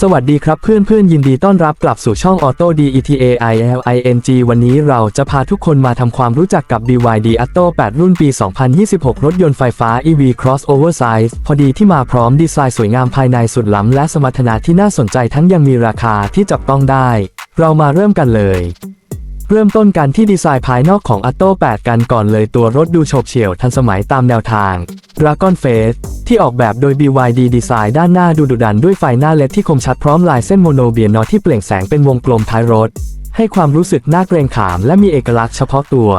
สวัสดีครับเพื่อนเพื่อนๆยินดีต้อนรับกลับสู่ช่อง Auto D E T A I L I N G วันนี้เราจะพาทุกคนมาทำความรู้จักกับ BYD Atto 8 รุ่นปี 2026 รถยนต์ไฟฟ้า EV Crossover Size พอดีที่มาพร้อมดีไซน์สวยงามภายในสุดล้ำและสมรรถนะที่น่าสนใจทั้งยังมีราคาที่จับต้องได้ เรามาเริ่มกันเลย เริ่มต้นกันที่ดีไซน์ภายนอกของ Atto 8 กันก่อนเลยตัวรถดูโฉบเฉี่ยวทันสมัยตามแนวทาง Dragon Face ที่ออกแบบโดย BYD ดีไซน์ด้านหน้าดูดุดันด้วยไฟหน้าเลดที่คมชัดพร้อมลายเส้นโมโนเบียนอที่เปล่งแสงเป็นวงกลมท้ายรถ ให้ความรู้สึกน่าเกรงขามและมีเอกลักษณ์เฉพาะตัว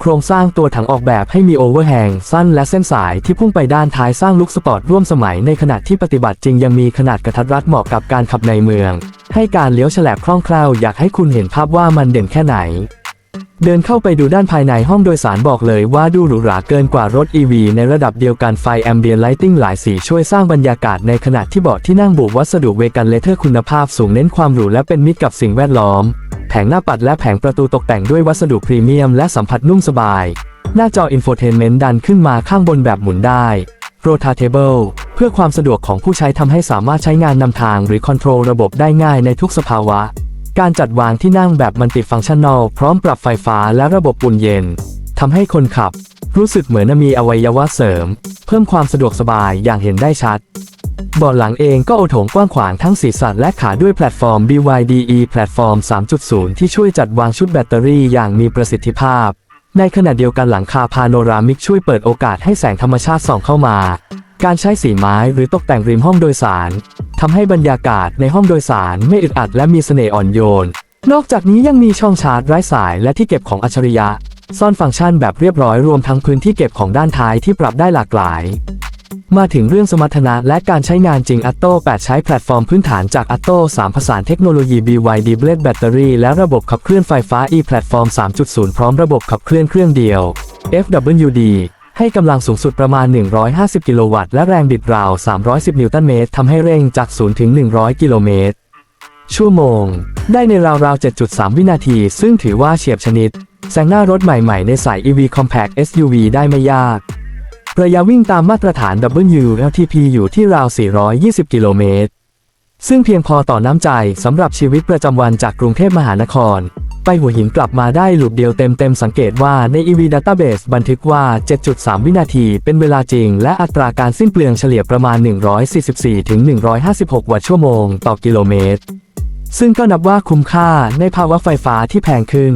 โครงสร้างตัวถังออกแบบให้มีโอเวอร์แฮงสั้นและเส้นสายที่พุ่งไปด้านท้ายสร้างลุคสปอร์ตร่วมสมัยในขณะที่ปฏิบัติจริงยังมีขนาดกระทัดรัดเหมาะกับการขับในเมือง ให้การเลี้ยวแฉลบคล่องแคล่วอยากให้คุณเห็นภาพว่ามันเด่นแค่ไหน เดินเข้าไปดูด้านภายในห้องโดยสารบอกเลยว่าดูหรูหราเกินกว่ารถ EV ในระดับเดียวกันไฟแอมเบียนไลติงหลายสีช่วยสร้างบรรยากาศในขณะที่เบาะที่นั่งบุวัสดุเวกันเลเทอร์คุณภาพสูงเน้นความหรูและเป็นมิตรกับสิ่งแวดล้อม แผงหน้าปัดและแผงประตูตกแต่งด้วยวัสดุพรีเมียมและสัมผัสนุ่มสบาย หน้าจออินโฟเทนเมนต์ดันขึ้นมาข้างบนแบบหมุนได้ Rotatable พื่อความสะดวกของผู้ใช้ทำให้สามารถใช้งานนำทางหรือคอนโทรลระบบได้ง่ายในทุกสภาวะ การจัดวางที่นั่งแบบมัลติฟังก์ชันนอลพร้อมปรับไฟฟ้าและระบบอุ่นเย็นทำให้คนขับ รู้สึกเหมือนมีอวัยวะเสริม เพิ่มความสะดวกสบายอย่างเห็นได้ชัดบาะหลังเองก็โอโถงกว้างขวางทั้งศีรษะและขาด้วยแพลตฟอร์ม BYD e แพลตฟอร์ม 3.0 ที่ช่วยจัดวางชุดแบตเตอรี่อย่างมีประสิทธิภาพ ในขณะเดียวกันหลังคาพาโนรามิกช่วยเปิดโอกาสให้แสงธรรมชาติส่องเข้ามา การใช้สีไม้หรือตกแต่งริมห้องโดยสารทำให้บรรยากาศในห้องโดยสารไม่อึดอัดและมีเสน่ห์อ่อนโยน นอกจากนี้ยังมีช่องชาร์จไร้สายและที่เก็บของอัจฉริยะ ซ่อนฟังก์ชันแบบเรียบร้อยรวมทั้งพื้นที่เก็บของด้านท้ายที่ปรับได้หลากหลาย มาถึงเรื่องสมรรถนะและการใช้งานจริง Atto 8 ใช้แพลตฟอร์มพื้นฐานจาก Atto 3ผสานเทคโนโลยี BYD Blade Battery และระบบขับเคลื่อนไฟฟ้า e แพลตฟอร์ม3.0 พร้อมระบบขับเคลื่อนเครื่องเดียว FWD ให้กำลังสูงสุดประมาณ 150 กิโลวัตต์และแรงบิดราว 310 นิวตันเมตรทำให้เร่งจาก 0 ถึง 100 กิโลเมตร ชั่วโมง ได้ในราวๆ 7.3 วินาที ซึ่งถือว่าเฉียบชนิด แซงหน้ารถใหม่ๆ ในสาย EV Compact SUV ได้ไม่ยาก ระยะวิ่งตามมาตรฐาน WLTP อยู่ที่ราว 420 กิโลเมตร ซึ่งเพียงพอต่อน้ำใจสำหรับชีวิตประจำวันจากกรุงเทพมหานคร ไปหัวหินกลับมาได้หลุดเดียวเต็มๆ สังเกตว่าใน EV Database บันทึกว่า 7.3 วินาทีเป็นเวลาจริง และอัตราการสิ้นเปลืองเฉลี่ยประมาณ 144-156 วัตต์ชั่วโมง ต่อกิโลเมตร ซึ่งก็นับว่าคุ้มค่าในภาวะไฟฟ้าที่แพงขึ้น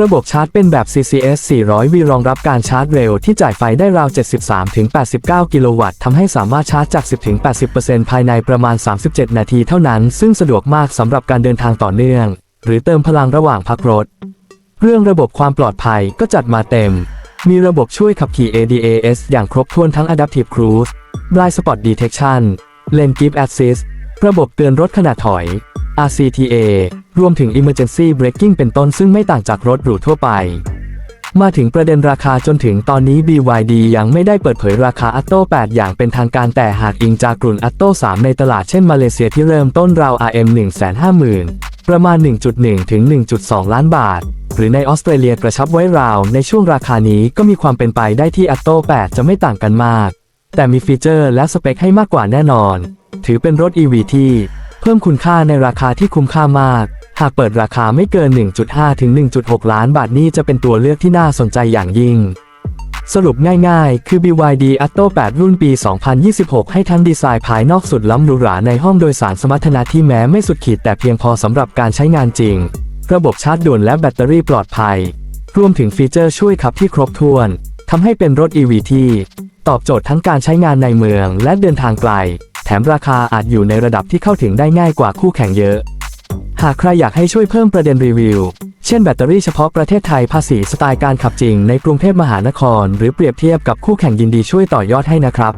ระบบชาร์จเป็นแบบ CCS 400V รองรับการชาร์จเร็วที่จ่ายไฟได้ราว 73-89 กิโลวัตต์ทำให้สามารถชาร์จจาก 10-80%ภายในประมาณ 37 นาทีเท่านั้น ซึ่งสะดวกมากสำหรับการเดินทางต่อเนื่อง หรือเติมพลังระหว่างพักรถ เรื่องระบบความปลอดภัยก็จัดมาเต็ม มีระบบช่วยขับขี่ ADAS อย่างครบถ้วนทั้ง Adaptive Cruise Blind Spot Detection Lane Keep Assist ระบบเตือนรถขณะถอย RCTA รวมถึง Emergency Braking เป็นต้นซึ่งไม่ต่างจากรถหรูทั่วไป มาถึงประเด็นราคาจนถึงตอนนี้ BYD ยังไม่ได้เปิดเผยราคา Atto 8อย่างเป็นทางการแต่หากอิงจากกลุ่น Atto 3ในตลาดเช่นมาเลเซียที่เริ่มต้นราว RM 150,000 ประมาณ 1.1 ถึง 1.2 ล้านบาท หรือในออสเตรเลียกระชับไว้ราว ในช่วงราคานี้ก็มีความเป็นไปได้ที่ Atto 8จะไม่ต่างกันมาก แต่มีฟีเจอร์และสเปคให้มากกว่าแน่นอน ถือเป็นรถ EV ที่ เพิ่มคุณค่าในราคาที่คุ้มค่ามาก หากเปิดราคาไม่เกิน 1.5 ถึง 1.6 ล้านบาทนี่จะเป็นตัวเลือกที่น่าสนใจอย่างยิ่ง สรุปง่ายๆ คือ BYD Atto 8 รุ่นปี 2026 ให้ทั้งดีไซน์ภายนอกสุดล้ำหรูหราในห้องโดยสารสมรรถนะที่แม้ไม่สุดขีดแต่เพียงพอสำหรับการใช้งานจริง ระบบชาร์จด่วนและแบตเตอรี่ปลอดภัย รวมถึงฟีเจอร์ช่วยขับที่ครบถ้วนทำให้เป็นรถ EV ที่ตอบโจทย์ทั้งการใช้งานในเมืองและเดินทางไกล แถมราคาอาจอยู่ในระดับที่เข้าถึงได้ง่ายกว่าคู่แข่งเยอะ หากใครอยากให้ช่วยเพิ่มประเด็นรีวิว เช่นแบตเตอรี่เฉพาะประเทศไทยภาษีสไตล์การขับจริงในกรุงเทพมหานคร หรือเปรียบเทียบกับคู่แข่งยินดีช่วยต่อยอดให้นะครับ